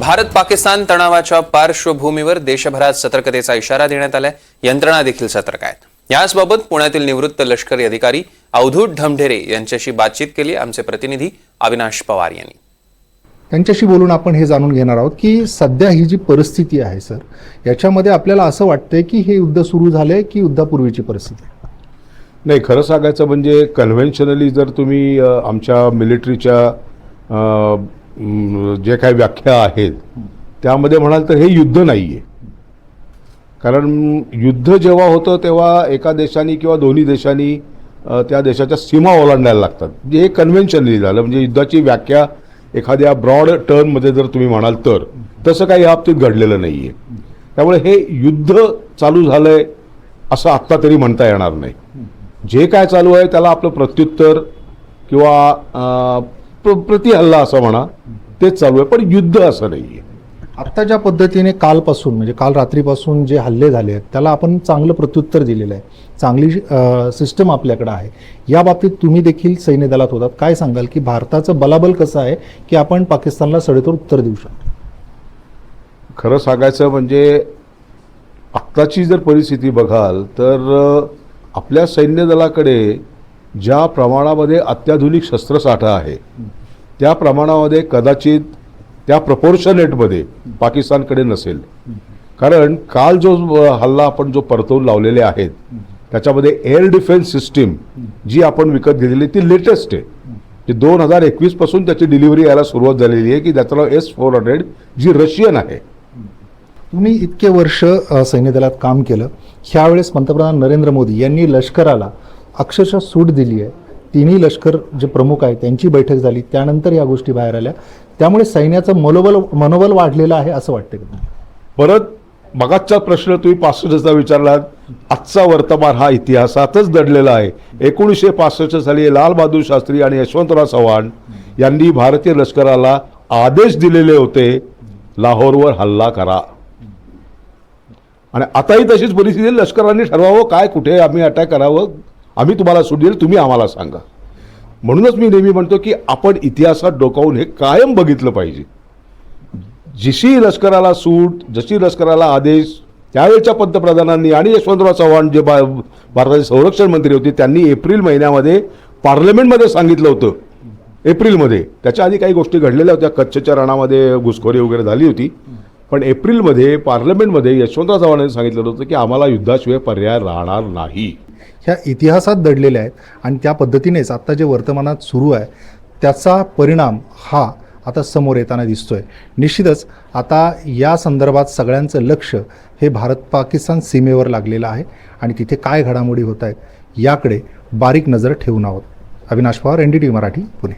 भारत पाकिस्तान तणावाच्या पार्श्वभूमीवर देशभरात सतर्कतेचा इशारा देण्यात आलाय. यंत्रणा देखील सतर्क आहेत. याचबाबत पुण्यातील निवृत्त लष्करी अधिकारी अवधूत ढमढेरे यांच्याशी बातचीत केली. आमचे प्रतिनिधी अविनाश पवार यांनी. त्यांच्याशी बोलून आपण हे जाणून घेणार आहोत की सध्या ही जी परिस्थिती आहे सर याच्यामध्ये आपल्याला असं वाटतंय की हे युद्ध सुरू झालंय की युद्धापूर्वीची परिस्थिती आहे? नाही खरं सांगायचं म्हणजे कन्व्हेन्शनली जर तुम्ही आमच्या मिलिटरीच्या जे काही व्याख्या आहेत त्यामध्ये म्हणाल तर हे युद्ध नाही आहे कारण युद्ध जेव्हा होतं तेव्हा एका देशाने किंवा दोन्ही देशांनी त्या देशाच्या सीमा ओलांडायला लागतात. म्हणजे हे कन्व्हेन्शनली झालं म्हणजे युद्धाची व्याख्या एखाद्या ब्रॉड टर्ममध्ये जर तुम्ही म्हणाल तर तसं काही या बाबतीत घडलेलं नाही आहे त्यामुळे हे युद्ध चालू झालं आहे असं आत्ता तरी म्हणता येणार नाही. जे काय चालू आहे त्याला आपलं प्रत्युत्तर किंवा अं, प्र- प्रतिहल्ला असं म्हणा तेच चालू आहे. पण युद्ध असं नाही आहे आत्ता ज्या पद्धतीने कालपासून म्हणजे काल रात्रीपासून जे हल्ले झाले आहेत त्याला आपण चांगलं प्रत्युत्तर दिलेलं आहे. चांगली सिस्टम आपल्याकडे आहे. या बाबतीत तुम्ही देखील सैन्य दलात होतात. काय सांगाल की भारताचं बलाबल कसं आहे की आपण पाकिस्तानला सडेतोड उत्तर देऊ शकतो? खरं सांगायचं म्हणजे आत्ताची जर परिस्थिती बघाल तर आपल्या सैन्य दलाकडे ज्या प्रमाणामध्ये अत्याधुनिक शस्त्रसाठा आहे त्या प्रमाणामध्ये कदाचित त्या प्रपोर्शनेटमध्ये पाकिस्तानकडे नसेल. कारण काल जो हल्ला आपण जो परतवून लावलेले आहेत त्याच्यामध्ये एअर डिफेन्स सिस्टीम जी आपण विकत घेतलेली ती लेटेस्ट आहे. जे दोन हजार एकवीसपासून त्याची डिलिव्हरी यायला सुरुवात झालेली आहे की त्याचं नाव एस फोर हंड्रेड जी रशियन आहे. तुम्ही इतके वर्ष सैन्य दलात काम केलं. ह्यावेळेस पंतप्रधान नरेंद्र मोदी यांनी लष्कराला अक्षरशः सूट दिली आहे. तिन्ही लष्कर जे प्रमुख आहेत त्यांची बैठक झाली त्यानंतर या गोष्टी बाहेर आल्या. त्यामुळे सैन्याचं मनोबल मनोबल वाढलेलं आहे असं वाटतं का परत मगाचा प्रश्न तुम्ही पासष्टचा विचारलात. आजचा वर्तमान हा इतिहासातच दडलेला आहे. एकोणीसशे पासष्ट साली लालबहादूर शास्त्री आणि यशवंतराव चव्हाण यांनी भारतीय लष्कराला आदेश दिलेले होते लाहोरवर हल्ला करा. आणि आताही तशीच परिस्थिती लष्करांनी लष्कराने ठरवावं काय कुठे आम्ही अटॅक करावं आम्ही तुम्हाला सूट देईल तुम्ही आम्हाला सांगा. म्हणूनच मी नेहमी म्हणतो की आपण इतिहासात डोकावून हे कायम बघितलं पाहिजे. जशी लष्कराला सूट जशी लष्कराला आदेश त्यावेळच्या पंतप्रधानांनी आणि यशवंतराव चव्हाण जे बा भारताचे संरक्षण मंत्री होते त्यांनी एप्रिल महिन्यामध्ये पार्लमेंटमध्ये सांगितलं होतं. एप्रिलमध्ये. त्याच्या आधी काही गोष्टी घडलेल्या होत्या. कच्छच्या रणामध्ये घुसखोरी वगैरे झाली होती. पण एप्रिलमध्ये पार्लमेंटमध्ये यशवंतराव चव्हाणांनी सांगितलं होतं की आम्हाला युद्धाशिवाय पर्याय राहणार नाही. ह्या इतिहासात दडलेल्या आहेत आणि त्या पद्धतीनेच आत्ता जे वर्तमानात सुरू आहे त्याचा परिणाम हा आता समोर येताना दिसतोय. निश्चितच आता या संदर्भात सगळ्यांचं लक्ष हे भारत पाकिस्तान सीमेवर लागलेलं आहे आणि तिथे काय घडामोडी होत आहेत याकडे बारीक नजर ठेवून आहोत. Avinash Pawar N D T Marathi Pune.